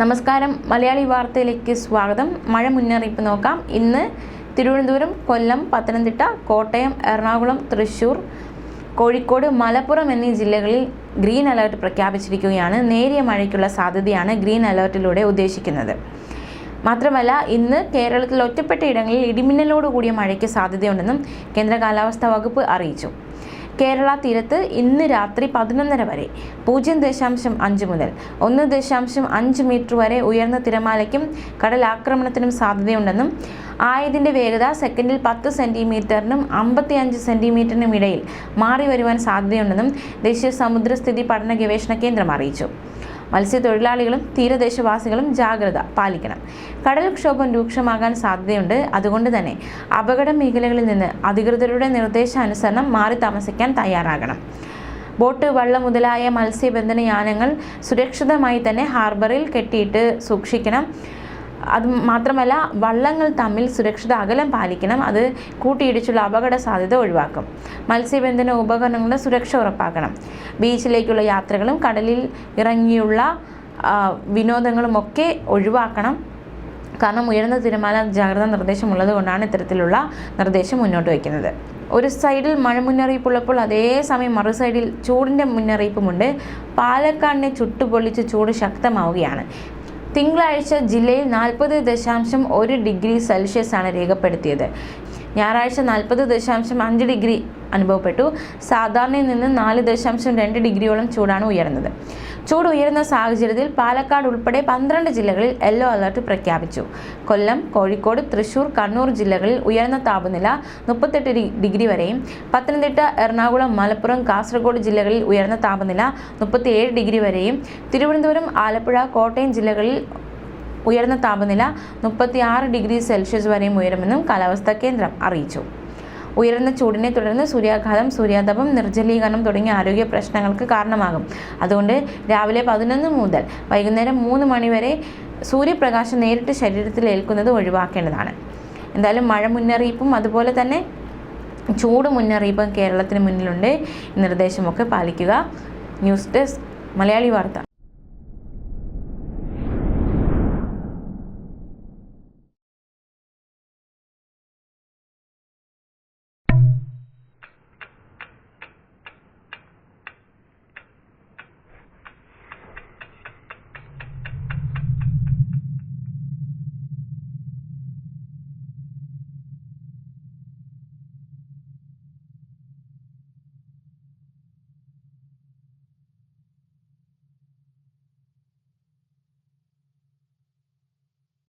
നമസ്കാരം. മലയാളി വാർത്തയിലേക്ക് സ്വാഗതം. മഴ മുന്നറിയിപ്പ് നോക്കാം. ഇന്ന് തിരുവനന്തപുരം കൊല്ലം പത്തനംതിട്ട കോട്ടയം എറണാകുളം തൃശൂർ കോഴിക്കോട് മലപ്പുറം എന്നീ ജില്ലകളിൽ ഗ്രീൻ അലേർട്ട് പ്രഖ്യാപിച്ചിരിക്കുകയാണ്. നേരിയ മഴയ്ക്കുള്ള സാധ്യതയാണ് ഗ്രീൻ അലേർട്ടിലൂടെ ഉദ്ദേശിക്കുന്നത്. മാത്രമല്ല ഇന്ന് കേരളത്തിൽ ഒറ്റപ്പെട്ട ഇടങ്ങളിൽ ഇടിമിന്നലോട് കൂടിയ മഴയ്ക്ക് സാധ്യതയുണ്ടെന്നും കേന്ദ്ര കാലാവസ്ഥാ വകുപ്പ് അറിയിച്ചു. കേരള തീരത്ത് ഇന്ന് രാത്രി പതിനൊന്നര വരെ പൂജ്യം ദശാംശം അഞ്ച് മുതൽ ഒന്ന് ദശാംശം അഞ്ച് മീറ്റർ വരെ ഉയർന്ന തിരമാലയ്ക്കും കടലാക്രമണത്തിനും സാധ്യതയുണ്ടെന്നും ആയതിന്റെ വേഗത സെക്കൻഡിൽ പത്ത് സെന്റിമീറ്ററിനും അമ്പത്തി അഞ്ച് സെന്റിമീറ്ററിനും ഇടയിൽ മാറി വരുവാൻ സാധ്യതയുണ്ടെന്നും ദേശീയ സമുദ്രസ്ഥിതി പഠന ഗവേഷണ കേന്ദ്രം അറിയിച്ചു. മത്സ്യത്തൊഴിലാളികളും തീരദേശവാസികളും ജാഗ്രത പാലിക്കണം. കടൽക്ഷോഭം രൂക്ഷമാകാൻ സാധ്യതയുണ്ട്. അതുകൊണ്ട് തന്നെ അപകട മേഖലകളിൽ നിന്ന് അധികൃതരുടെ നിർദ്ദേശാനുസരണം മാറി താമസിക്കാൻ തയ്യാറാകണം. ബോട്ട് വള്ളം മുതലായ മത്സ്യബന്ധന യാനങ്ങൾ സുരക്ഷിതമായി തന്നെ ഹാർബറിൽ കെട്ടിയിട്ട് സൂക്ഷിക്കണം. അത് മാത്രമല്ല വള്ളങ്ങൾ തമ്മിൽ സുരക്ഷിത അകലം പാലിക്കണം. അത് കൂട്ടിയിടിച്ചുള്ള അപകട സാധ്യത ഒഴിവാക്കും. മത്സ്യബന്ധന ഉപകരണങ്ങളുടെ സുരക്ഷ ഉറപ്പാക്കണം. ബീച്ചിലേക്കുള്ള യാത്രകളും കടലിൽ ഇറങ്ങിയുള്ള വിനോദങ്ങളും വിനോദങ്ങളുമൊക്കെ ഒഴിവാക്കണം. കാരണം ഉയർന്ന തിരമാല ജാഗ്രതാ നിർദ്ദേശം ഉള്ളത് കൊണ്ടാണ് ഇത്തരത്തിലുള്ള നിർദ്ദേശം മുന്നോട്ട് വയ്ക്കുന്നത്. ഒരു സൈഡിൽ മഴ മുന്നറിയിപ്പുള്ളപ്പോൾ അതേസമയം മറു സൈഡിൽ ചൂടിന്റെ മുന്നറിയിപ്പുമുണ്ട്. പാലക്കാടിനെ ചുട്ടുപൊള്ളിച്ച് ചൂട് ശക്തമാവുകയാണ്. തിങ്കളാഴ്ച ജില്ലയിൽ നാൽപ്പത് ദശാംശം ഒരു ഡിഗ്രി സെൽഷ്യസ് ആണ് രേഖപ്പെടുത്തിയത്. ഞായറാഴ്ച നാൽപ്പത് ദശാംശം അഞ്ച് ഡിഗ്രി അനുഭവപ്പെട്ടു. സാധാരണയിൽ നിന്ന് നാല് ദശാംശം രണ്ട് ഡിഗ്രിയോളം ചൂടാണ് ഉയർന്നത്. ചൂട് ഉയരുന്ന സാഹചര്യത്തിൽ പാലക്കാട് ഉൾപ്പെടെ പന്ത്രണ്ട് ജില്ലകളിൽ യെല്ലോ അലർട്ട് പ്രഖ്യാപിച്ചു. കൊല്ലം കോഴിക്കോട് തൃശൂർ കണ്ണൂർ ജില്ലകളിൽ ഉയർന്ന താപനില മുപ്പത്തെട്ട് ഡിഗ്രി വരെയും പത്തനംതിട്ട എറണാകുളം മലപ്പുറം കാസർഗോഡ് ജില്ലകളിൽ ഉയർന്ന താപനില മുപ്പത്തിയേഴ് ഡിഗ്രി വരെയും തിരുവനന്തപുരം ആലപ്പുഴ കോട്ടയം ജില്ലകളിൽ ഉയർന്ന താപനില മുപ്പത്തിയാറ് ഡിഗ്രി സെൽഷ്യസ് വരെയും ഉയരുമെന്നും കാലാവസ്ഥാ കേന്ദ്രം അറിയിച്ചു. ഉയർന്ന ചൂടിനെ തുടർന്ന് സൂര്യാഘാതം സൂര്യാതപം നിർജലീകരണം തുടങ്ങിയ ആരോഗ്യ പ്രശ്നങ്ങൾക്ക് കാരണമാകും. അതുകൊണ്ട് രാവിലെ പതിനൊന്ന് മുതൽ വൈകുന്നേരം മൂന്ന് മണിവരെ സൂര്യപ്രകാശം നേരിട്ട് ശരീരത്തിൽ ഏൽക്കുന്നത് ഒഴിവാക്കേണ്ടതാണ്. എന്തായാലും മഴ മുന്നറിയിപ്പും അതുപോലെ തന്നെ ചൂട് മുന്നറിയിപ്പും കേരളത്തിന് മുന്നിലുണ്ട്. നിർദ്ദേശമൊക്കെ പാലിക്കുക. ന്യൂസ് ഡെസ്ക് മലയാളി വാർത്ത.